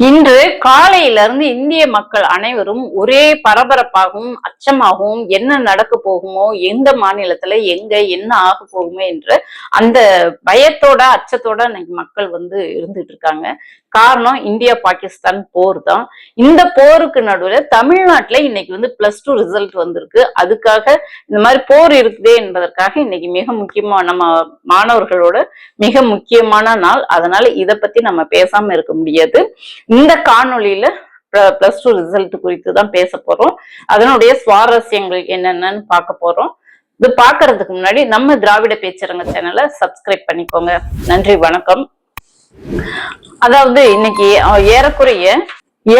இன்று காலையிலிருந்து இந்திய மக்கள் அனைவரும் ஒரே பரபரப்பாகவும் அச்சமாகவும் என்ன நடக்க போகுமோ எந்த மாநிலத்துல எங்க என்ன ஆக போகுமோ என்ற அந்த பயத்தோட அச்சத்தோட இன்னைக்கு மக்கள் வந்து இருந்துட்டு இருக்காங்க. காரணம் இந்தியா பாகிஸ்தான் போர் தான். இந்த போருக்கு நடுவில் தமிழ்நாட்டில் இன்னைக்கு வந்து பிளஸ் டூ ரிசல்ட் வந்திருக்கு. அதுக்காக இந்த மாதிரி போர் இருக்குதே என்பதற்காக இன்னைக்கு மிக முக்கியமா நம்ம மாணவர்களோட மிக முக்கியமான நாள். அதனால இதை பத்தி நம்ம பேசாம இருக்க முடியாது. இந்த காணொலியில பிளஸ் டூ ரிசல்ட் குறித்து தான் பேச போறோம். அதனுடைய சுவாரஸ்யங்கள் என்னென்னன்னு பார்க்க போறோம். இது பார்க்கறதுக்கு முன்னாடி நம்ம திராவிட பேச்சரங்க சேனலை சப்ஸ்கிரைப் பண்ணிக்கோங்க. நன்றி வணக்கம். அதாவது இன்னைக்கு ஏறக்குறைய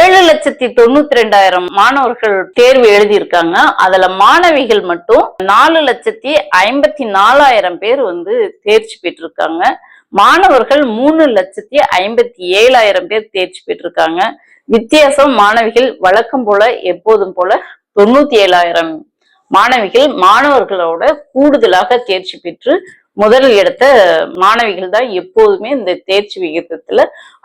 ஏழு லட்சத்தி தொண்ணூத்தி ரெண்டாயிரம் மாணவர்கள் தேர்வு எழுதியிருக்காங்க. அதுல மாணவிகள் மட்டும் நாலு லட்சத்தி ஐம்பத்தி நாலாயிரம் பேர் வந்து தேர்ச்சி பெற்றிருக்காங்க. மாணவர்கள் மூணு லட்சத்தி ஐம்பத்தி ஏழாயிரம் பேர் தேர்ச்சி பெற்றிருக்காங்க. வித்தியாசம் மாணவிகள் வழக்கம் போல எப்போதும் போல தொண்ணூத்தி ஏழாயிரம் மாணவிகள் மாணவர்களோட கூடுதலாக தேர்ச்சி பெற்று முதல் எடுத்த மாணவிகள் தான் எப்போதுமே இந்த தேர்ச்சி விகிதத்துல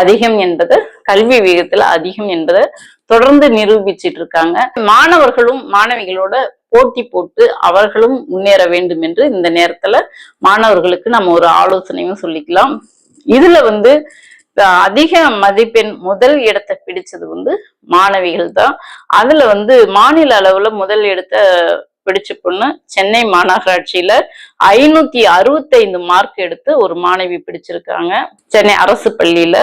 அதிகம் என்பது கல்வி விகிதத்துல அதிகம் என்பதை தொடர்ந்து நிரூபிச்சிட்டு இருக்காங்க. மாணவர்களும் மாணவிகளோட போட்டி போட்டு அவர்களும் முன்னேற வேண்டும் என்று இந்த நேரத்துல மாணவர்களுக்கு நம்ம ஒரு ஆலோசனையும் சொல்லிக்கலாம். இதுல வந்து அதிக மதிப்பெண் முதல் இடத்தை பிடிச்சது வந்து மாணவிகள் தான். அதுல வந்து மாநில அளவுல முதல் இடத்த பிடிச்ச பொண்ணு. சென்னை மாநகராட்சியில ஐநூத்தி அறுபத்தைந்து மார்க் எடுத்து ஒரு மாணவி பிடிச்சிருக்காங்க. சென்னை அரசு பள்ளியில.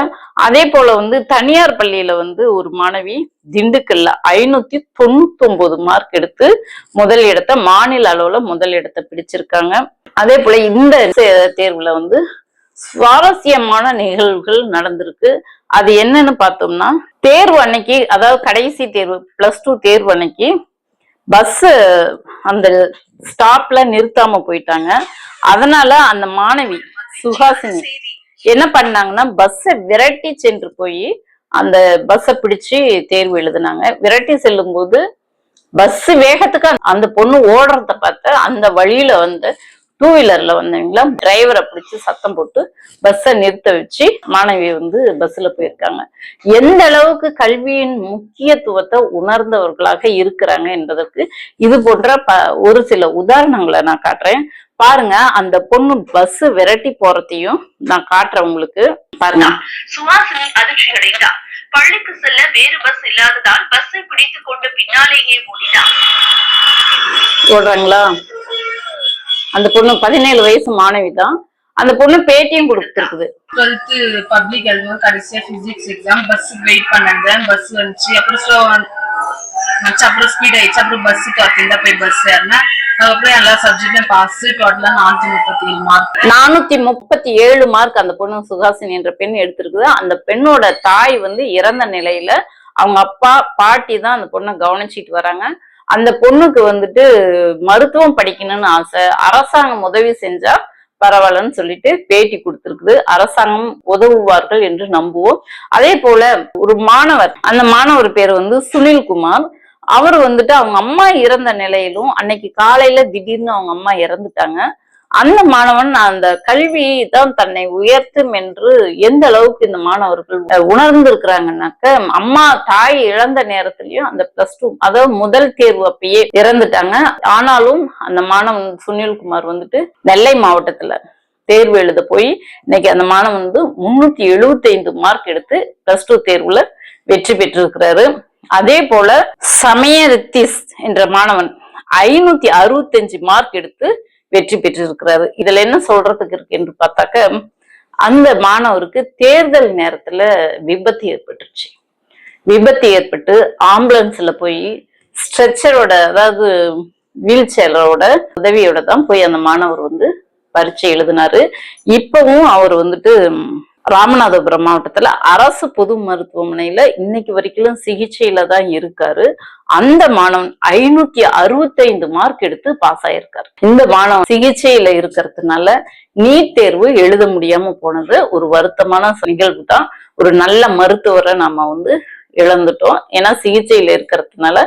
அதே போல வந்து தனியார் பள்ளியில வந்து ஒரு மாணவி திண்டுக்கல்ல ஐநூத்தி தொண்ணூத்தி ஒன்பது மார்க் எடுத்து முதல் இடத்த மாநில அளவுல முதல் இடத்தை பிடிச்சிருக்காங்க. அதே போல இந்த தேர்வுல வந்து சுவாரஸ்யமான நிகழ்வுகள் நடந்திருக்கு. அது என்னன்னு பார்த்தோம்னா தேர்வு அன்னைக்கு அதாவது கடைசி தேர்வு பிளஸ் டூ தேர்வு அன்னைக்கு பஸ் அந்த ஸ்டாப்ல நிறுத்தாம போயிட்டாங்க. அதனால அந்த மாணவி சுஹாசினி என்ன பண்ணாங்கன்னா பஸ்ஸை விரட்டி சென்று போய் அந்த பஸ்ஸை பிடிச்சு தேர்வு எழுதுனாங்க. விரட்டி செல்லும் போது பஸ் வேகத்துக்கு அந்த பொண்ணு ஓடுறத பார்த்து அந்த வழியில வந்து டூ வீலர்ல வந்தவங்களா டிரைவரை பிடிச்சு சத்தம் போட்டு பஸ்ஸை நிறுத்த வச்சு மாணவி வந்து பஸ்ல போயிருக்காங்க. எந்த அளவுக்கு கல்வியின் முக்கியத்துவத்தை உணர்ந்தவர்களாக இருக்கிறாங்க என்பதற்கு இது போன்ற ப ஒரு சில உதாரணங்களை நான் காட்டுறேன். பாருங்க அந்த பொண்ணு பஸ் விரட்டி போறதையும் நான் காட்டுறேன் உங்களுக்கு. பாருங்க. சுவாசினி அதிர்ச்சி அடைந்தார் பள்ளிக்கு செல்ல வேறு பஸ் இல்லாததால் பஸ்ஸை பிடித்துக் கொண்டு பின்னாலேயே ஓடினார் சொல்றாங்களா அந்த பொண்ணு பதினேழு வயசு மாணவி தான். அந்த பொண்ணு பேட்டியும் கொடுத்துருக்குது. டுவெல்த்து பப்ளிக் எழுதும்போது கடைசியா பிசிக்ஸ் எக்ஸாம் பஸ்ஸுக்கு வெயிட் பண்ணிருந்தேன் பஸ் வந்துச்சு. அப்புறம் ஸ்லோ வந்துச்சு. அப்புறம் ஸ்பீட் ஆயிடுச்சு. அப்புறம் பஸ்ஸுக்கு அத்திருந்தா போய் பஸ் ஏறினேன். அதுக்கப்புறம் எல்லா சப்ஜெக்டும் பாஸ் டோட்டலா நானூத்தி முப்பத்தி ஏழு மார்க் நானூத்தி முப்பத்தி ஏழு மார்க் அந்த பொண்ணு சுஹாசினி என்ற பெண் எடுத்திருக்குது. அந்த பெண்ணோட தாய் வந்து இறந்த நிலையில அவங்க அப்பா பாட்டி தான் அந்த பொண்ணை கவனிச்சிட்டு வராங்க. அந்த பொண்ணுக்கு வந்துட்டு மருத்துவம் படிக்கணும்னு ஆசை. அரசாங்கம் உதவி செஞ்சா பரவாயில்லன்னு சொல்லிட்டு பேட்டி கொடுத்துருக்குது. அரசாங்கம் உதவுவார்கள் என்று நம்புவோம். அதே போல ஒரு மாணவர் அந்த மாணவர் பேர் வந்து சுனில்குமார். அவர் வந்துட்டு அவங்க அம்மா இறந்த நிலையிலும் அன்னைக்கு காலையில திடீர்னு அவங்க அம்மா இறந்துட்டாங்க. அந்த மாணவன் அந்த கல்வி தான் தன்னை உயர்த்தும் என்று எந்த அளவுக்கு இந்த மாணவர்கள் உணர்ந்திருக்கிறாங்கன்னாக்க அம்மா தாய் இழந்த நேரத்திலயும் அந்த பிளஸ் டூ அதாவது முதல் தேர்வு அப்பயே இறந்துட்டாங்க. ஆனாலும் அந்த மாணவன் சுனில்குமார் வந்துட்டு நெல்லை மாவட்டத்துல தேர்வு எழுத போய் இன்னைக்கு அந்த மாணவன் வந்து முன்னூத்தி எழுபத்தி ஐந்து மார்க் எடுத்து பிளஸ் டூ தேர்வுல வெற்றி பெற்றிருக்கிறாரு. அதே போல சமயரித்திஸ் என்ற மாணவன் ஐநூத்தி அறுபத்தஞ்சு மார்க் எடுத்து வெற்றி பெற்றிருக்கிறாரு. இதுல என்ன சொல்றதுக்கு இருக்கு என்று பார்த்தாக்க அந்த மாணவருக்கு தேர்தல் நேரத்துல விபத்து ஏற்பட்டுருச்சு. விபத்து ஏற்பட்டு ஆம்புலன்ஸ்ல போய் ஸ்ட்ரெச்சரோட அதாவது வீல் சேரோட உதவியோட தான் போய் அந்த மாணவர் வந்து பரீட்சை எழுதினாரு. இப்பவும் அவர் வந்துட்டு ராமநாதபுரம் மாவட்டத்துல அரசு பொது மருத்துவமனையில இன்னைக்கு வரைக்கும் சிகிச்சையில தான் இருக்காரு. அந்த மாணவன் ஐநூத்தி அறுபத்தைந்து மார்க் எடுத்து பாஸ் ஆயிருக்காரு. இந்த மாணவன் சிகிச்சையில இருக்கிறதுனால நீட் தேர்வு எழுத முடியாம போனது ஒரு வருத்தமான நிகழ்வு தான். ஒரு நல்ல மருத்துவரை நாம வந்து இழந்துட்டோம். ஏன்னா சிகிச்சையில இருக்கிறதுனால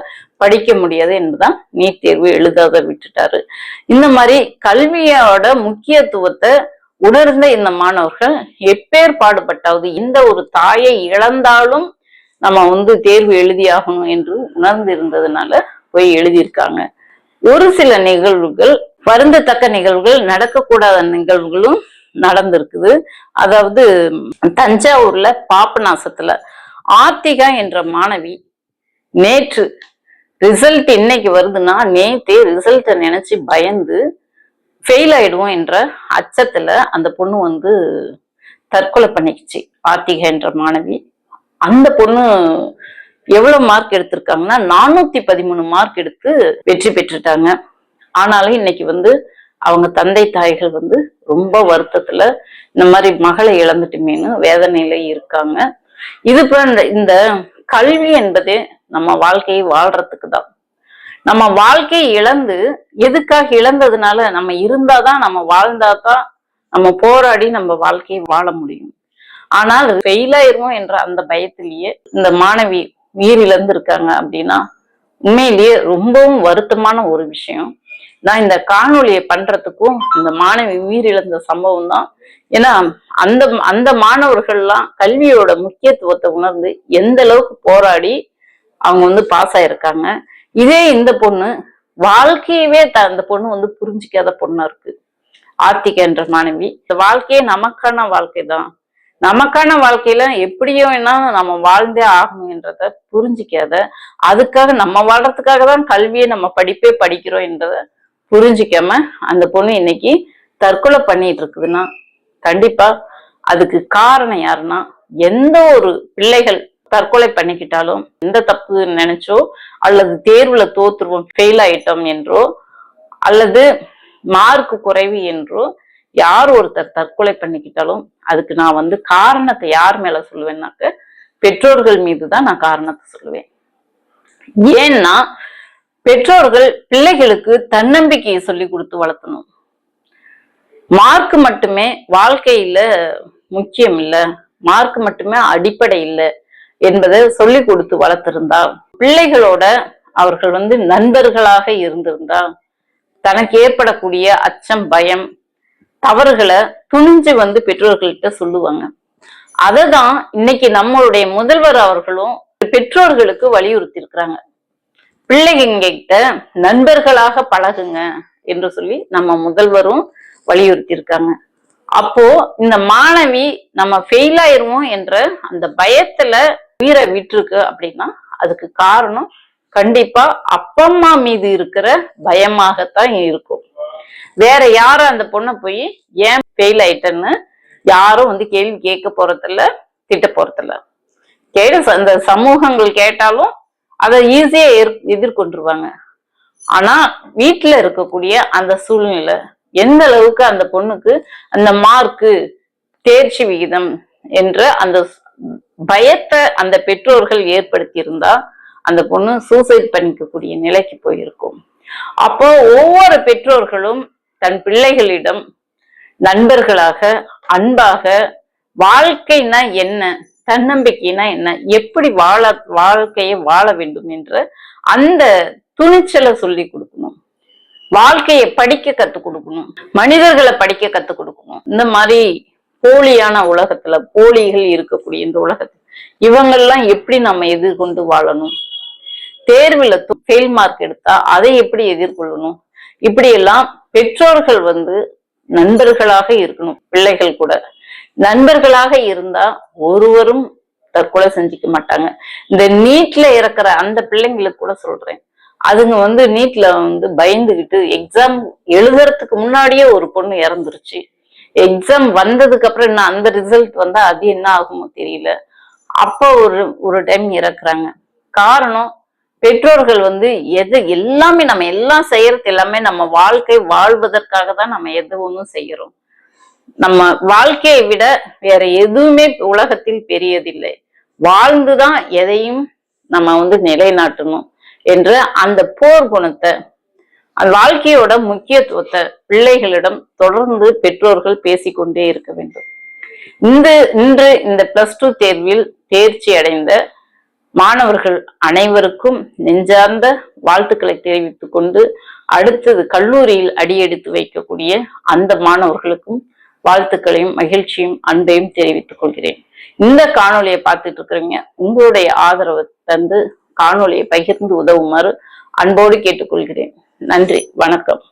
படிக்க முடியாது என்பதுதான் நீட் தேர்வு எழுதாத விட்டுட்டாரு. இந்த மாதிரி கல்வியோட முக்கியத்துவத்தை உணர்ந்த இந்த மாணவர்கள் எப்பேர் பாடுபட்டாவது இந்த ஒரு தாயை இழந்தாலும் நம்ம வந்து தேர்வு எழுதியாகணும் என்று உணர்ந்து இருந்ததுனால போய் எழுதியிருக்காங்க. ஒரு சில நிகழ்வுகள் வருந்தத்தக்க நிகழ்வுகள் நடக்கக்கூடாத நிகழ்வுகளும் நடந்திருக்குது. அதாவது தஞ்சாவூர்ல பாபநாசத்துல ஆர்த்திகா என்ற மாணவி நேற்று ரிசல்ட் இன்னைக்கு வருதுன்னா நேத்தே ரிசல்ட்டை நினைச்சு பயந்து ஃபெயில் ஆயிடுவோம் என்ற அச்சத்துல அந்த பொண்ணு வந்து தற்கொலை பண்ணிக்கிச்சு. ஆர்த்திகா என்ற மாணவி. அந்த பொண்ணு எவ்வளவு மார்க் எடுத்திருக்காங்கன்னா நானூத்தி பதிமூணு மார்க் எடுத்து வெற்றி பெற்றுட்டாங்க. ஆனாலும் இன்னைக்கு வந்து அவங்க தந்தை தாய்கள் வந்து ரொம்ப வருத்தத்துல இந்த மாதிரி மகளை இழந்துட்டுமேனு வேதனையில இருக்காங்க. இது இந்த- இந்த கல்வி என்பதே நம்ம வாழ்க்கையை வாழ்றதுக்கு தான் நம்ம வாழ்க்கையை இழந்து எதுக்காக இழந்ததுனால நம்ம இருந்தாதான் நம்ம வாழ்ந்தாதான் நம்ம போராடி நம்ம வாழ்க்கையை வாழ முடியும். ஆனால் ஃபெயிலாயிருவோம் என்ற அந்த பயத்திலேயே இந்த மாணவி உயிரிழந்து இருக்காங்க அப்படின்னா உண்மையிலேயே ரொம்பவும் வருத்தமான ஒரு விஷயம். நான் இந்த காணொலியை பண்றதுக்கும் இந்த மாணவி உயிரிழந்த சம்பவம் தான். ஏன்னா அந்த அந்த மாணவர்கள்லாம் கல்வியோட முக்கியத்துவத்தை உணர்ந்து எந்த அளவுக்கு போராடி அவங்க வந்து பாஸ் ஆயிருக்காங்க. இதே இந்த பொண்ணு வாழ்க்கையவே த அந்த பொண்ணு வந்து புரிஞ்சிக்காத பொண்ணா இருக்கு. ஆர்த்திகா என்ற மாணவி. இந்த வாழ்க்கையே நமக்கான வாழ்க்கை தான். நமக்கான வாழ்க்கையில எப்படியோ என்ன நம்ம வாழ்ந்தே ஆகணும்ன்றத புரிஞ்சிக்காத அதுக்காக நம்ம வாழ்றதுக்காக தான் கல்வியை நம்ம படிப்பே படிக்கிறோம் என்றத புரிஞ்சிக்காம அந்த பொண்ணு இன்னைக்கு தற்கொலை பண்ணிட்டு இருக்குதுன்னா கண்டிப்பா அதுக்கு காரணம் யாருன்னா எந்த ஒரு பிள்ளைகள் தற்கொலை பண்ணிக்கிட்டாலும் எந்த தப்பு நினைச்சோ அல்லது தேர்வுல தோத்துருவோம் ஃபெயில் ஆயிட்டோம் என்றோ அல்லது மார்க் குறைவு என்றோ யார் ஒருத்தர் தற்கொலை பண்ணிக்கிட்டாலும் அதுக்கு நான் வந்து காரணத்தை யார் மேல சொல்லுவேன்னாக்க பெற்றோர்கள் மீது தான் நான் காரணத்தை சொல்லுவேன். ஏன்னா பெற்றோர்கள் பிள்ளைகளுக்கு தன்னம்பிக்கையை சொல்லி கொடுத்து வளர்த்தணும். மார்க் மட்டுமே வாழ்க்கையில முக்கியம் இல்லை. மார்க் மட்டுமே அடிப்படை இல்லை. என்பதை சொல்லி கொடுத்து வளர்த்திருந்தா பிள்ளைகளோட அவர்கள் வந்து நண்பர்களாக இருந்திருந்தா தனக்கு ஏற்படக்கூடிய அச்சம் பயம் தவறுகளை துணிஞ்சு வந்து பெற்றோர்கள்ட்ட சொல்லுவாங்க. அததான் இன்னைக்கு நம்மளுடைய முதல்வர் அவர்களும் பெற்றோர்களுக்கு வலியுறுத்தி இருக்கிறாங்க பிள்ளைங்க கிட்ட நண்பர்களாக பழகுங்க என்று சொல்லி நம்ம முதல்வரும் வலியுறுத்தி இருக்காங்க அப்போ இந்த மாணவி நம்ம ஃபெயில் ஆயிருவோம் என்ற அந்த பயத்துல உயிரை விட்டுருக்கு அப்படின்னா அதுக்கு காரணம் கண்டிப்பா அப்பா அம்மா மீது இருக்கிற பயமாகத்தான் இருக்கும். வேற யாரும் அந்த பொண்ணை போய் ஏன் ஃபெயில் ஆயிட்டேன்னு யாரும் வந்து கேள்வி கேட்க போறதில்ல திட்ட போறதில்ல. கேட்க அந்த சமூகங்கள் கேட்டாலும் அதை ஈஸியா எதிர்கொண்டுருவாங்க. ஆனா வீட்டுல இருக்கக்கூடிய அந்த சூழ்நிலை எந்த அளவுக்கு அந்த பொண்ணுக்கு அந்த மார்க்கு தேர்ச்சி விகிதம் என்ற அந்த பயத்தை அந்த பெற்றோர்கள் ஏற்படுத்தியிருந்தா அந்த பொண்ணு சூசைட் பண்ணிக்கக்கூடிய நிலைக்கு போயிருக்கும். அப்போ ஒவ்வொரு பெற்றோர்களும் தன் பிள்ளைகளிடம் நண்பர்களாக அன்பாக வாழ்க்கைனா என்ன தன்னம்பிக்கைனா என்ன எப்படி வாழ வாழ்க்கையை வாழ வேண்டும் என்ற அந்த துணிச்சலை சொல்லி கொடுக்கணும். வாழ்க்கையை படிக்க கத்து கொடுக்கணும். மனிதர்களை படிக்க கத்துக் கொடுக்கணும். இந்த மாதிரி போலியான உலகத்துல போலிகள் இருக்கக்கூடிய இந்த உலகத்துல இவங்கெல்லாம் எப்படி நம்ம எதிர்கொண்டு வாழணும்? தேர்வுல ஃபெயில் மார்க் எடுத்தா அதை எப்படி எதிர்கொள்ளணும்? இப்படி எல்லாம் பெற்றோர்கள் வந்து நண்பர்களாக இருக்கணும் பிள்ளைகள் கூட. நண்பர்களாக இருந்தா ஒருவரும் தற்கொலை செஞ்சுக்க மாட்டாங்க. இந்த நீட்ல இறக்குற அந்த பிள்ளைங்களுக்கு கூட சொல்றேன். அதுங்க வந்து நீட்ல வந்து பயந்துகிட்டு எக்ஸாம் எழுதுறதுக்கு முன்னாடியே ஒரு பொண்ணு இறந்துருச்சு. எக்ஸாம் வந்ததுக்கு அப்புறம் என்ன அந்த ரிசல்ட் வந்தா அது என்ன ஆகுமோ தெரியல. அப்போ ஒரு ஒரு டைம் இறக்குறாங்க. காரணம் பெற்றோர்கள் வந்து எது எல்லாமே நம்ம எல்லாம் செய்யறது எல்லாமே நம்ம வாழ்க்கை வாழ்வதற்காக தான் நம்ம எது ஒன்றும் செய்யறோம். நம்ம வாழ்க்கையை விட வேற எதுவுமே உலகத்தில் பெரியதில்லை. வாழ்ந்துதான் எதையும் நம்ம வந்து நிலைநாட்டணும் என்ற அந்த போர் குணத்தை அந்த வாழ்க்கையோட முக்கியத்துவத்தை பிள்ளைகளிடம் தொடர்ந்து பெற்றோர்கள் பேசிக்கொண்டே இருக்க வேண்டும். இந்த இன்று இந்த பிளஸ் டூ தேர்வில் தேர்ச்சி அடைந்த மாணவர்கள் அனைவருக்கும் நெஞ்சார்ந்த வாழ்த்துக்களை தெரிவித்துக் கொண்டு அடுத்தது கல்லூரியில் அடியெடுத்து வைக்கக்கூடிய அந்த மாணவர்களுக்கும் வாழ்த்துக்களையும் மகிழ்ச்சியும் அன்பையும் தெரிவித்துக் கொள்கிறேன். இந்த காணொளியை பார்த்துட்டு இருக்கிறீங்க உங்களுடைய ஆதரவை தந்து காணொளியை பகிர்ந்து உதவுமாறு அன்போடு கேட்டுக்கொள்கிறேன். நன்றி வணக்கம்.